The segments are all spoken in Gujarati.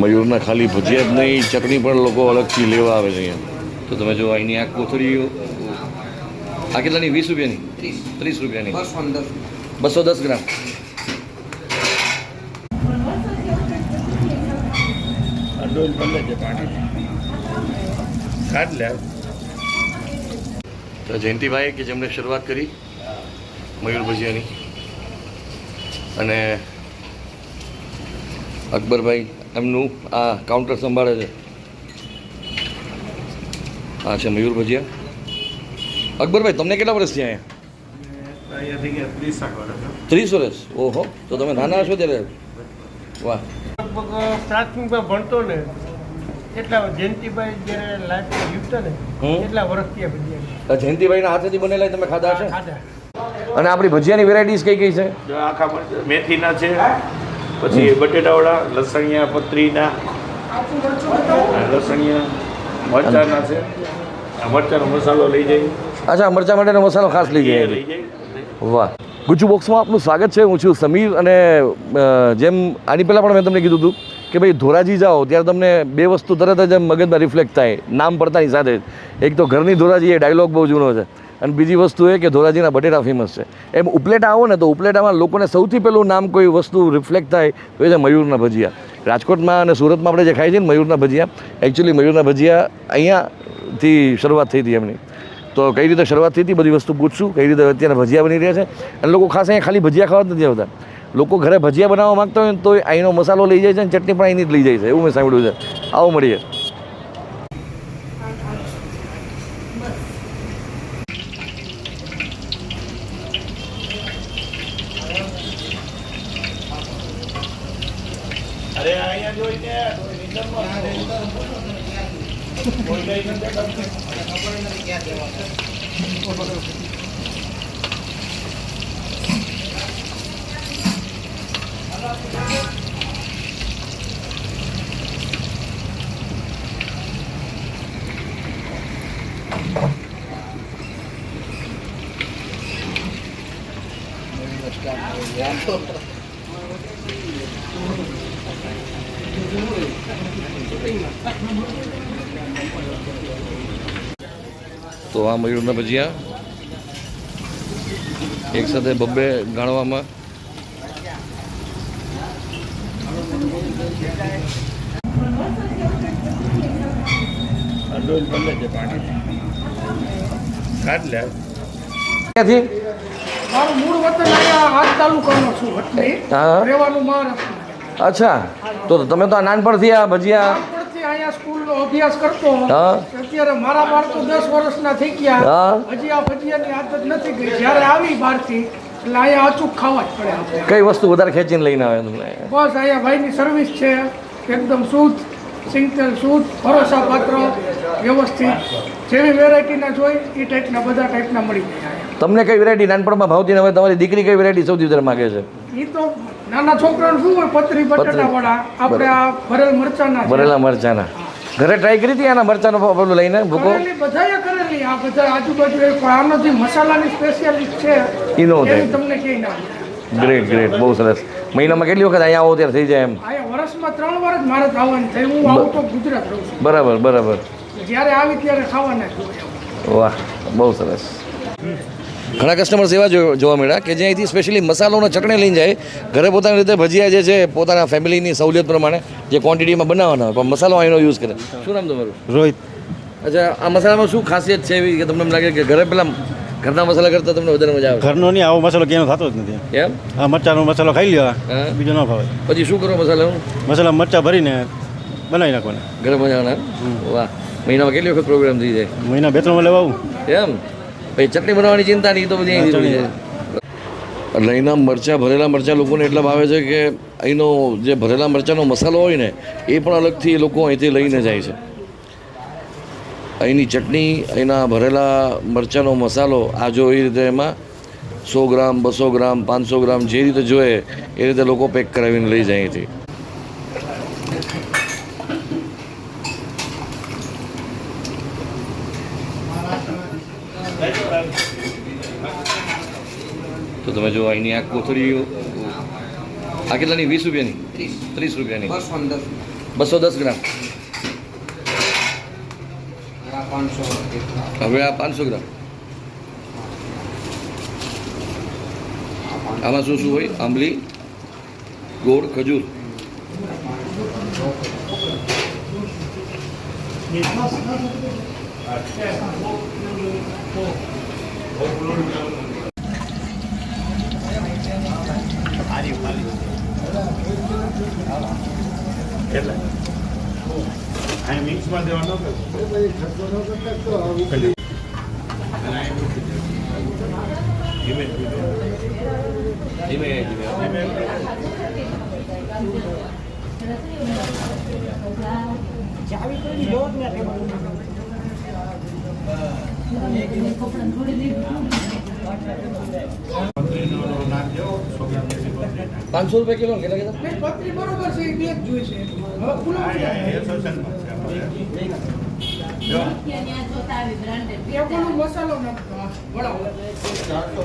મયુરના ખાલી ભજીયા જ નહીં ચટણી પણ લોકો અલગથી લેવા આવે છે અહીંયા. તો તમે જો અહીંની આ કોથળીઓ આ કેટલાની? વીસ રૂપિયાની? ત્રીસ. રૂપિયાની. બસો દસ ગ્રામ. તો જયંતિભાઈ કે જેમણે શરૂઆત કરી મયુર ભજીયાની. અને અકબરભાઈ એમનું આ કાઉન્ટર સંભાળે છે. આ છે મયુર ભજીયા. અકબરભાઈ, તમને કેટલા વર્ષ અહીંયા? ત્રીસ વર્ષ. ઓહો, તો તમે નાના છો ત્યારે. વાહ. પ્રાથમિકમાં ભણતો ને. એટલા જયંતિભાઈ જ્યારે લાઈફ જીવતા ને. એટલા વર્ષથી ભજીયા જયંતિભાઈના હાથેથી બનેલા તમે ખાધા છે અને આપણી ભજીયાની વેરાયટીઝ કઈ કઈ છે? આખા મેથીના છે પછી બટેટાવાળા લસણિયા પતરીના લસણિયા મરચાના છે. આ મરચાનો મસાલો લઈ જઈએ. અચ્છા મરચા માટેનો મસાલો ખાસ લઈ એ જાય લઈ જાય વાહ. ગુજુ બોક્સમાં આપનું સ્વાગત છે. હું છું સમીર અને જેમ આની પહેલાં પણ મેં તમને કીધું હતું કે ભાઈ ધોરાજી જાઓ, ત્યારે તમને બે વસ્તુ તરત જ મગજમાં રિફ્લેક્ટ થાય. નામ પડતાની સાથે એક તો ઘરની ધોરાજી એ ડાયલોગ બહુ જૂનો છે. અને બીજી વસ્તુ એ કે ધોરાજીના બટેટા ફેમસ છે. એમ ઉપલેટા આવો ને તો ઉપલેટામાં લોકોને સૌથી પહેલું નામ કોઈ વસ્તુ રિફ્લેક્ટ થાય તો એ છે મયુરના ભજીયા. રાજકોટમાં અને સુરતમાં આપણે જે ખાઈએ છીએ ને મયુરના ભજીયા એકચ્યુઅલી મયુરના ભજીયા અહીંયાથી શરૂઆત થઈ હતી એમની. તો કઈ રીતે શરૂઆત થઈ હતી બધી વસ્તુ પૂછશું, કઈ રીતે અત્યારે ભજીયા બની રહ્યા છે. અને લોકો ખાસ અહીંયા ખાલી ભજીયા ખાવા જ નથી આવતા. લોકો ઘરે ભજીયા બનાવવા માગતા હોય ને તો અહીંનો મસાલો લઈ જાય છે અને ચટણી પણ અહીંની જ લઈ જાય છે, એવું મેં સાંભળ્યું છે. આવો મળીએ. અરે અહીંયા જોઈને તો આ મયુરના ભજીયા એક સાથે બબ્બે ગાણવામાં ડોલ પલ્લે છે. પાણી કાઢ લે. ક્યાંથી મારું મૂળ વતન અહીંયા ચાલુ તાલુકાનો છું હા. રહેવાનું મહારાષ્ટ્ર. અચ્છા. તો તમે તો આ નાનપણથી આ ભજીયા નાનપણથી અહીંયા સ્કૂલનો અભ્યાસ કરતો અત્યારે મારા બાળકો દસ વર્ષના થઈ ગયા. હા. હજી આ ભજીયાની આદત નથી ગઈ. જ્યારે આવી બહારથી એટલે અહીંયા અચૂક ખાવા જ પડે કઈ વસ્તુ વધારે ખેંચીને લઈને આવે તમને? બસ અહીંયા ભાઈની સર્વિસ છે. એકદમ શુદ્ધ સિંગતેલ શુદ્ધ ભરોસા પાત્ર વ્યવસ્થિત. જેવી વેરાયટીના જોઈ એ ટાઈપના બધા ટાઈપના મળી જાય તમને કઈ વેરાયટી નાનપણમાં ભાવતી હવે તમારી દીકરી કઈ વેરાયટી સૌથી વધારે માગે છે? એ તો નાના છોકરાને શું હોય પતરી બટાટા વડા આપણે આ ભરેલ મરચાના ભરેલા મરચાના. ઘરે ટ્રાય કરી હતી આના મરચાનો પેલું લઈને ભૂકો? બધાએ કરેલી. આ બધા આજુબાજુ આનો જે મસાલાની સ્પેશિયાલિસ્ટ છે ઈ નો થાય. તમને ના ગ્રેટ ગ્રેટ બહુ સરસ. મહિનામાં કેટલી વખત અહીંયા આવો ત્યારે થઈ જાય એમ? વર્ષમાં ત્રણ વાર જ મારે આવવાની થાય. હું આવું તો ગુજરાત રહું બરાબર બરાબર. જ્યારે આવી ત્યારે ખાવાના વાહ બહુ સરસ. ઘણા કસ્ટમર્સ એવા જોવા મળ્યા કે જે અહીંથી સ્પેશિયલી મસાલોનો ચટણી લઈને જાય ઘરે પોતાની રીતે ભજીયા જે છે પોતાના ફેમિલીની સહુલિયત પ્રમાણે જે ક્વોન્ટિટીમાં બનાવવાના હોય પણ મસાલો અહીંનો યુઝ કરે. શું નામ તમારું? રોહિત. અચ્છા આ મસાલામાં શું ખાસિયત છે એવી કે તમને એમ લાગે કે ઘરે પેલા ઘરના મસાલા કરતાં તમને વધારે મજા આવે? ઘરનો નહીં આવો મસાલો ક્યાંનો થતો જ નથી. એમ આ મરચાનો મસાલો ખાઈ લેવા બીજો ન ભાવે પછી શું કરો મસાલાનું? મસાલા મરચા ભરીને બનાવી નાખવાના. ઘરે મજાના વાહ. મહિનામાં કેટલી વખત પ્રોગ્રામ થઈ જાય? મહિના બે ત્રણ લેવા એમ? પછી ચટણી બનાવવાની ચિંતા નહીં તો બધી એટલે અહીંના મરચાં ભરેલા મરચાં લોકોને એટલા ભાવે છે કે અહીંનો જે ભરેલા મરચાંનો મસાલો હોય ને એ પણ અલગથી એ લોકો અહીંથી લઈને જાય છે. અહીંની ચટણી અહીંના ભરેલા મરચાંનો મસાલો આ જો એ રીતે એમાં સો ગ્રામ બસો ગ્રામ પાંચસો ગ્રામ જે રીતે જોઈએ એ રીતે લોકો પેક કરાવીને લઈ જાય અહીંથી. તમે જો અહીંની આ કોથળીઓ આ કેટલાની? વીસ રૂપિયાની? ત્રીસ. રૂપિયાની. બસો દસ ગ્રામ. હવે આ પાંચસો ગ્રામ. આમાં શું શું હોય? આંબલી ગોળ ખજૂર એટલે અહીં મિક્સમાં દેવાનો કે ધીમે ધીમે ધીમે પાંચસો રૂપિયા કિલો કેટલા કેટલા પત્રી બરોબર છે એ બે જ ફૂલો મસાલો નાખતો આ વડાઓ તો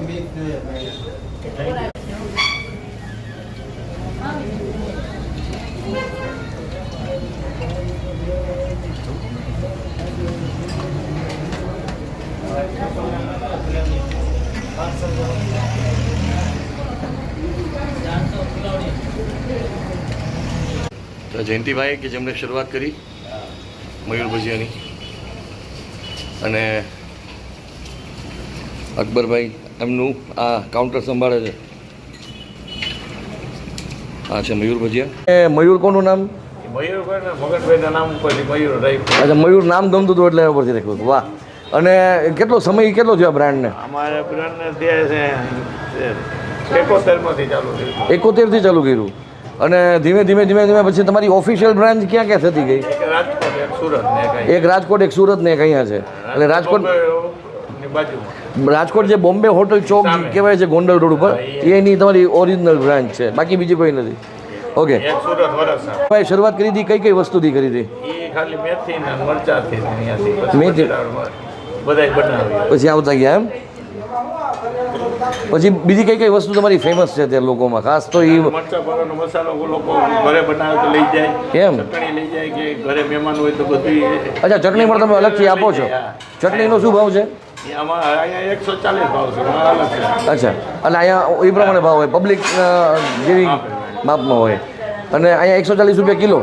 જયંતિભાઈ કે જેમણે શરૂઆત કરી મયુર ભજીયાની. અને અકબરભાઈ એમનું આ કાઉન્ટર સંભાળે છે. હા છે મયુર ભજીયા. એ મયુર કોનું નામ? અચ્છા મયુર નામ ગમતું હતું એટલે પરથી રાખ્યું હતું. વાહ. અને કેટલો સમય કેટલો થયો આ બ્રાન્ડને અમારે બ્રાન્ડને એકોતેરમાંથી ચાલુ થયું એકોતેરથી ચાલુ કર્યું. અને ધીમે ધીમે ધીમે ધીમે પછી તમારી ઓફિશિયલ બ્રાન્ચ ક્યાં ક્યાં થતી ગઈ? એક રાજકોટ એક સુરત ને એક અહીંયા. છે. એટલે રાજકોટ રાજકોટ જે બોમ્બે હોટલ ચોક કહેવાય છે ગોંડલ રોડ ઉપર એની તમારી ઓરિજિનલ બ્રાન્ચ છે. બાકી બીજી કોઈ નથી. ઓકે ભાઈ શરૂઆત કરી હતી કઈ કઈ વસ્તુથી કરી હતી? મેથી પછી આવતા ગયા એમ? પછી બીજી કઈ કઈ વસ્તુ તમારી ફેમસ છે ત્યાં લોકોમાં? ખાસ તો એ એમ? અચ્છા ચટણી પણ તમે અલગથી આપો છો? ચટણીનો શું ભાવ છે? અચ્છા અને અહીંયા એ પ્રમાણે ભાવ હોય પબ્લિક જેવી માપમાં હોય. અને અહીંયા એકસો ચાલીસ રૂપિયા કિલો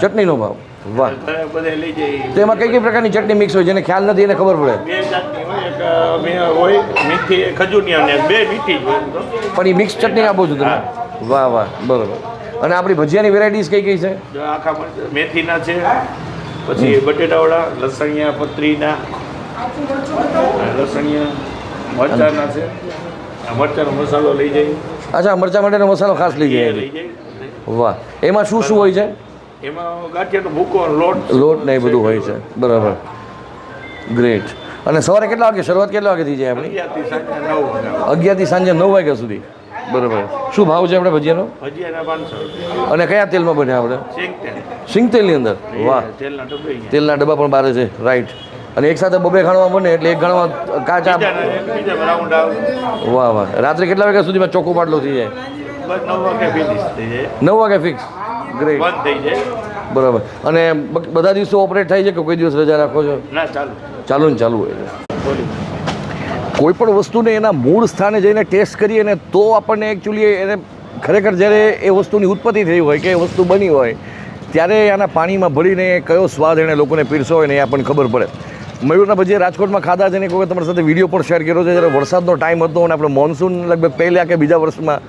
ચટણીનો ભાવ. વાહ. ઘરે બધે લઈ જાય. તો એમાં કઈ કઈ પ્રકારની ચટણી મિક્સ હોય જેને ખ્યાલ નથી એને ખબર પડે. પણ એ મિક્સ ચટણી આપો છો તમે? વાહ વાહ બરોબર. અને આપણી ભજીયાની વેરાયટીઝ કઈ કઈ છે? આખા મેથીના છે પછી બટેટાવાળા લસણિયા પતરીના લસણિયા મરચાના છે. મરચાનો મસાલો લઈ જાય. અચ્છા મરચા માટેનો મસાલો ખાસ લઈ જાય. વાહ. એમાં શું શું હોય છે? એમાં ગાંઠિયાનો ભૂકો લોટ. લોટ ને એ બધું હોય છે. બરાબર. ગ્રેટ અને સવારે કેટલા વાગે? શરૂઆત કેટલા વાગે થઈ જાય આપણી? અગિયારથી સાંજે નવ વાગ્યા. સુધી. બરાબર. શું ભાવ છે આપણે ભજીયાનો? ભજીયાના અને કયા તેલમાં બને આપણે? સિંગ તેલની અંદર? વાહ. તેલના ડબ્બે પણ બારે છે. રાઈટ અને એક સાથે બબે ખાણવા બને એટલે એક ખાણવા કાચા વાહ વાહ. રાત્રે કેટલા વાગ્યા સુધીમાં ચોખ્ખો પાટલો થઈ જાય? નવ વાગે ફિક્સ ગ્રેટ બંધ થઈ જાય. બરાબર. અને બધા દિવસો ઓપરેટ થાય છે કે કોઈ દિવસ રજા રાખો છો? ના ચાલુ. ચાલુ ને ચાલુ હોય છે. કોઈ પણ વસ્તુને એના મૂળ સ્થાને જઈને ટેસ્ટ કરીએ ને તો આપણને એકચ્યુઅલી એને ખરેખર જ્યારે એ વસ્તુની ઉત્પત્તિ થઈ હોય કે એ વસ્તુ બની હોય ત્યારે આના પાણીમાં ભળીને કયો સ્વાદ એણે લોકોને પીરસો હોય ને એ આપણને ખબર પડે. મયુરના ભજીયા રાજકોટમાં ખાધા છે ને એક વખત તમારી સાથે વીડિયો પણ શેર કર્યો છે. જ્યારે વરસાદનો ટાઈમ હતો અને આપણે મોન્સૂન લગભગ પહેલાં કે બીજા વર્ષમાં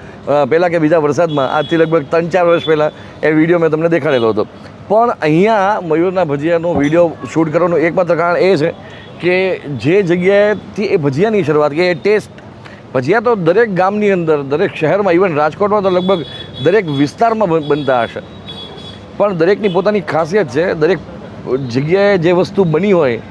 પહેલાં કે બીજા વરસાદમાં, આજથી લગભગ ત્રણ ચાર વર્ષ પહેલાં એ વીડિયો મેં તમને દેખાડેલો હતો. પણ અહીંયા મયુરના ભજીયાનો વીડિયો શૂટ કરવાનું એકમાત્ર કારણ એ છે કે જે જગ્યાએથી એ ભજીયાની શરૂઆત કે એ ટેસ્ટ ભજીયા તો દરેક ગામની અંદર, દરેક શહેરમાં ઇવન રાજકોટમાં તો લગભગ દરેક વિસ્તારમાં બનતા હશે. પણ દરેકની પોતાની ખાસિયત છે, દરેક જગ્યાએ જે વસ્તુ બની હોય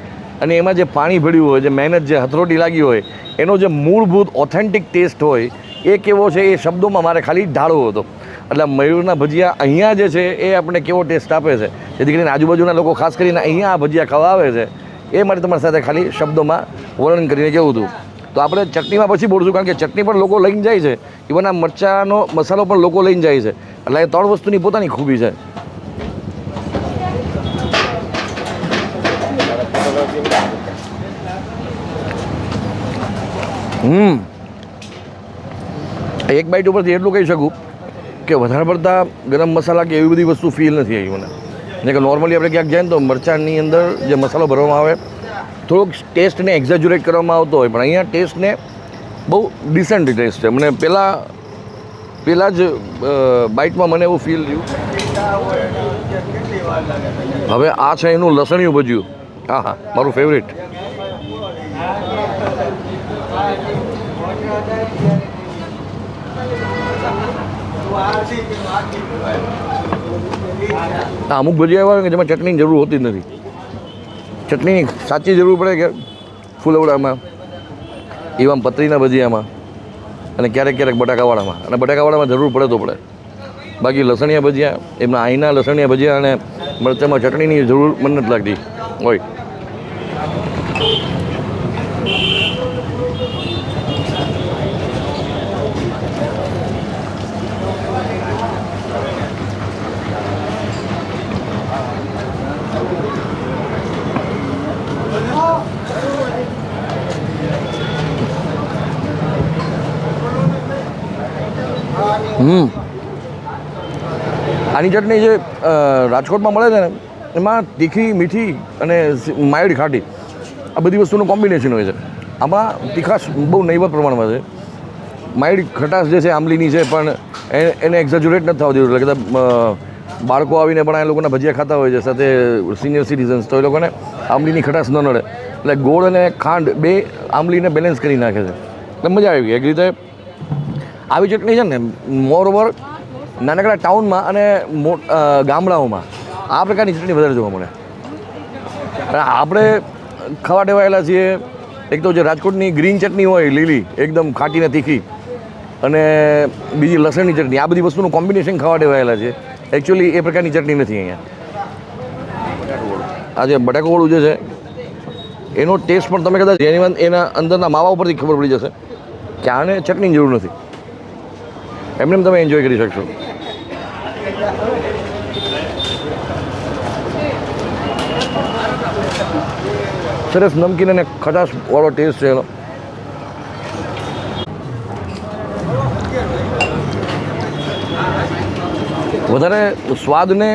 અને એમાં જે પાણી ભર્યું હોય, જે મહેનત, જે હથરોટી લાગી હોય, એનો જે મૂળભૂત ઓથેન્ટિક ટેસ્ટ હોય, એ કેવો છે એ શબ્દોમાં મારે ખાલી ઢાળવો હતો. એટલે મયુરના ભજીયા અહીંયા જે છે, એ આપણે કેવો ટેસ્ટ આપે છે? જેથી કરીને આજુબાજુના લોકો, ખાસ કરીને અહીંયા આ ભજીયા ખાવા આવે છે, એ માટે તમારી સાથે ખાલી શબ્દોમાં વર્ણન કરીને કેવું હતું. તો આપણે ચટણીમાં પછી બોલશું કારણ કે ચટણી પણ લોકો લઈને જાય છે. ઇવન આ મરચાંનો મસાલો પણ લોકો લઈને જાય છે. એટલે એ ત્રણ વસ્તુની પોતાની ખૂબી છે. હમ. એક બાઈટ ઉપરથી એટલું કહી શકું કે વધારે પડતા ગરમ મસાલા કે એવી બધી વસ્તુ ફીલ નથી આવી મને. ને કે નોર્મલી આપણે ક્યાંક જઈએ તો મરચાંની અંદર જે મસાલો ભરવામાં આવે, થોડોક ટેસ્ટને એક્ઝેજ્યુરેટ કરવામાં આવતો હોય, પણ અહીંયા ટેસ્ટને બહુ ડિસન્ટ ટેસ્ટ છે. મને પહેલાં પહેલાં જ બાઇટમાં મને એવું ફીલ થયું. હવે આ છે એનું લસણિયું ભજ્યું. હા હા મારું ફેવરેટ અમુક ભજીયા એવા કે જેમાં ચટણીની જરૂર હોતી જ નથી. ચટણીની સાચી જરૂર પડે કે ફૂલવડામાં, એવા પતરીના ભજીયામાં અને ક્યારેક ક્યારેક બટાકાવાળામાં. અને બટાકાવાળામાં જરૂર પડે તો પડે. બાકી લસણિયા ભજીયા, એમના આઈના લસણિયા ભજીયા અને મરચામાં ચટણીની જરૂર મને નથી લાગતી. હોય હમ આની ચટણી જે અ, રાજકોટમાં મળે છે ને એમાં તીખી, મીઠી અને માયડ ખાટી આ બધી વસ્તુનું કોમ્બિનેશન હોય છે. આમાં તીખાશ બહુ નહીવત પ્રમાણમાં છે. માયડ ખટાશ જે છે, આંબલીની છે, પણ એ- એને એક્ઝેજ્યુરેટ નથી થવા દેવું. એટલે કદાચ બાળકો આવીને પણ આ લોકોના ભજીયા ખાતા હોય છે, સાથે સિનિયર સિટીઝન્સ તો એ લોકોને આંબલીની ખટાશ ન નડે. એટલે ગોળ અને ખાંડ બે આંબલીને બેલેન્સ કરી નાખે છે. એટલે મજા આવી ગઈ. એક રીતે આવી ચટણી છે ને મોર ઓવર નાનકડા ટાઉનમાં અને ગામડાઓમાં આ પ્રકારની ચટણી વધારે જોવા મળે. અને આપણે ખાવા ટેવાયેલા છીએ, એક તો જે રાજકોટની ગ્રીન ચટણી હોય, લીલી, એકદમ ખાટી ને તીખી, અને બીજી લસણની ચટણી, આ બધી વસ્તુનું કોમ્બિનેશન ખાવા ટેવાયેલા છે. એકચ્યુઅલી એ પ્રકારની ચટણી નથી અહીંયા. આ જે બટાકાવાળું જે છે, એનો ટેસ્ટ પણ તમે કદાચ એની એના અંદરના માવા ઉપરથી ખબર પડી જશે કે આને ચટણીની જરૂર નથી. એમને તમે એન્જોય કરી શકશો. સરસ નમકીન અને ખટાશવાળો ટેસ્ટ છે એનો. વધારે સ્વાદને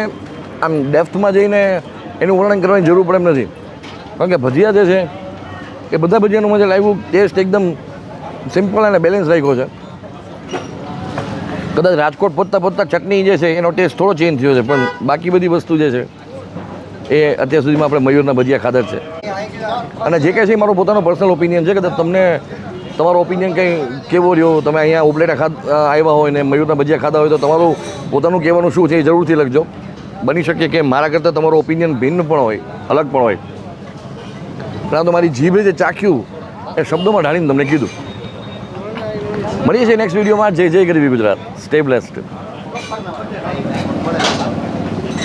આમ ડેફ્થમાં જઈને એનું વર્ણન કરવાની જરૂર પડે એમ નથી. કારણ કે ભજીયા જે છે, એ બધા ભજીયાનું મને લાગ્યું ટેસ્ટ એકદમ સિમ્પલ અને બેલેન્સ રાખ્યો છે. કદાચ રાજકોટ પહોંચતા પહોંચતા ચટણી જે છે, એનો ટેસ્ટ થોડો ચેન્જ થયો છે, પણ બાકી બધી વસ્તુ જે છે, એ અત્યાર સુધીમાં આપણે મયુરના ભજીયા ખાધા છે. અને જે કંઈ છે એ મારો પોતાનો પર્સનલ ઓપિનિયન છે, કદાચ તમને તમારો ઓપિનિયન કંઈ કેવો રહ્યો? તમે અહીંયા ઉપલેટા ખા આવ્યા હોય ને મયુરના ભજીયા ખાધા હોય તો તમારું પોતાનું કહેવાનું શું છે એ જરૂરથી લખજો. બની શકે કે મારા કરતાં તમારો ઓપિનિયન ભિન્ન પણ હોય, અલગ પણ હોય. પરંતુ મારી જીભે જે ચાખ્યું, એ શબ્દોમાં ઢાળીને તમને કીધું. મળીએ છીએ નેક્સ્ટ વિડીયોમાં જય જય ગરીબી ગુજરાત. Stay blessed